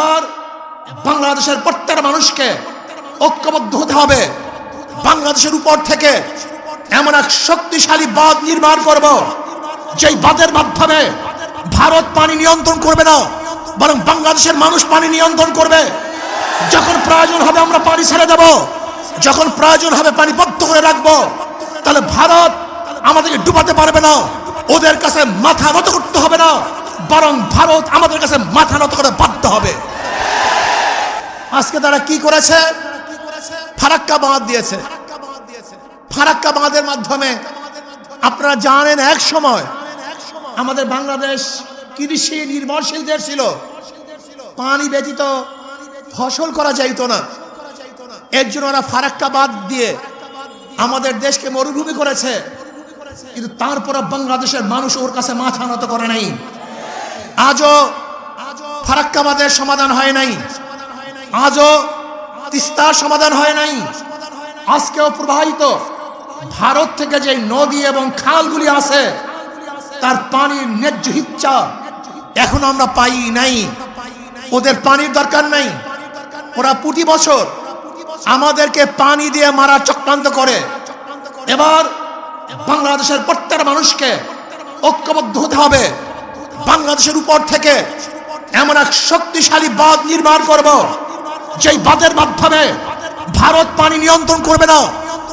এবার বাংলাদেশের প্রত্যেকটা মানুষকে ঐক্যবদ্ধ হতে হবে। বাংলাদেশের উপর থেকে এমন এক শক্তিশালী বাঁধ নির্মাণ করব, যেই বাঁধের মাধ্যমে ভারত পানি নিয়ন্ত্রণ করবে না, বরং বাংলাদেশের মানুষ পানি নিয়ন্ত্রণ করবে। যখন প্রয়োজন হবে আমরা পানি ছেড়ে দেব, যখন প্রয়োজন হবে পানি বদ্ধ করে রাখব, তাহলে ভারত আমাদেরকে ডুবাতে পারবে না, ওদের কাছে মাথা নত করতে হবে না। বরং ভারত আমাদের কাছে মাথা নত করে বাধ্য হবে। আজকে তারা কি করেছে? ফারাক্কা বাঁধ দিয়েছে। ফারাক্কা বাঁধের মাধ্যমে আপনারা জানেন এক সময় আমাদের বাংলাদেশ কৃষি নির্ভরশীল দেশ ছিল। পানি ব্যতীত ফসল করা যাইতো না। এর জন্য ওরা ফারাক্কা বাদ দিয়ে আমাদের দেশকে মরুভূমি করেছে। কিন্তু তারপর বাংলাদেশের মানুষ ওর কাছে মাথা নত করে নাই। আজও ফারাক্কাবাদের সমাধান হয় নাই। আজও তিস্তার সমাধান হয় নাই। আজকেও প্রবাহিত। ভারত থেকে যে নদী এবং খালগুলি আছে, তার পানির ন্যায্য ইচ্ছা এখন আমরা পাই নাই। ওদের পানির দরকার নাই। ওরা প্রতি বছর আমাদেরকে পানি দিয়ে মারা চক্রান্ত করে। এবার বাংলাদেশের প্রত্যেকটা মানুষকে ঐক্যবদ্ধ হতে হবে। বাংলাদেশের উপর থেকে এমন এক শক্তিশালী বাঁধ নির্মাণ করব, যেই বাঁধের মাধ্যমে ভারত পানি নিয়ন্ত্রণ করবে না,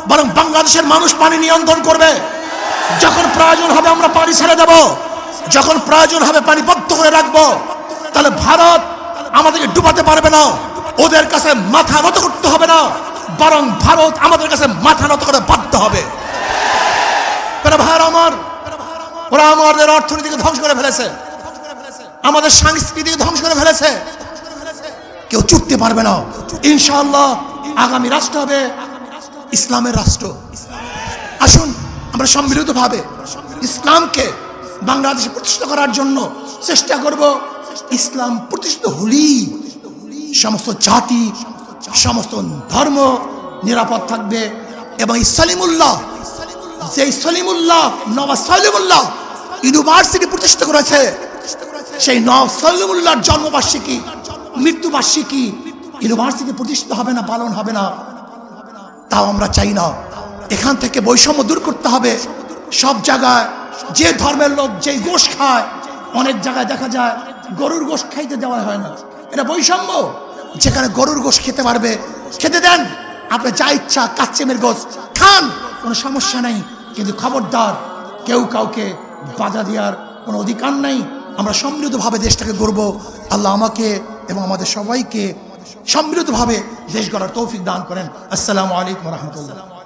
বরং বাংলাদেশের মানুষ পানি নিয়ন্ত্রণ করবে। যখন প্রয়োজন হবে আমরা পানি ছেড়ে দেব, যখন প্রয়োজন হবে পানি বদ্ধ করে রাখব, তাহলে ভারত আমাদেরকে ডুবাতে পারবে না, ওদের কাছে মাথা নত করতে হবে না, বরং ভারত আমাদের কাছে মাথা নত করে বাধ্য হবে। ভাইয়ের আমার ওরা আমাদের অর্থনীতিকে ধ্বংস করে ফেলেছে। আমাদের সংস্কৃতিকে ধ্বংস করে ফেলেছে। কেউ চুটতে পারবে না। ইনশাআল্লাহ আগামী রাষ্ট্র হবে ইসলামের রাষ্ট্র। আসুন, আমরা সম্মিলিত ভাবে ইসলামকে বাংলাদেশে প্রতিষ্ঠা করার জন্য চেষ্টা করব। ইসলাম প্রতিষ্ঠিত হলেই সমস্ত জাতি, সমস্ত ধর্ম নিরাপদ থাকবে। এবং এই যে সলিমুল্লাহ, নবাব সলিমুল্লাহ ইউনিভার্সিটি প্রতিষ্ঠা করেছে, সেই নব সলিমুল্লাহর জন্মবার্ষিকী, মৃত্যুবার্ষিকী ইউনিভার্সিটি প্রতিষ্ঠিত হবে না, পালন হবে না, তাও আমরা চাই না। এখান থেকে বৈষম্য দূর করতে হবে। সব জায়গায় যে ধর্মের লোক যেই গোশ খায়, অনেক জায়গায় দেখা যায় গরুর গোশ খাইতে দেওয়া হয় না। এটা বৈষম্য। যেখানে গরুর গোশ খেতে পারবে, খেতে দেন। আপনি যা ইচ্ছা, কাচ্চেমের গোশ খান। কোনো সমস্যা নেই, কিন্তু খবরদার, কেউ কাউকে বাধা দেওয়ার কোনো অধিকার নেই। আমরা সমৃদ্ধভাবে দেশটাকে গড়ব। আল্লাহ আমাকে এবং আমাদের সবাইকে সমৃদ্ধভাবে দেশ গড়ার তৌফিক দান করেন। আসসালামু আলাইকুম রহমতুল্লাহ।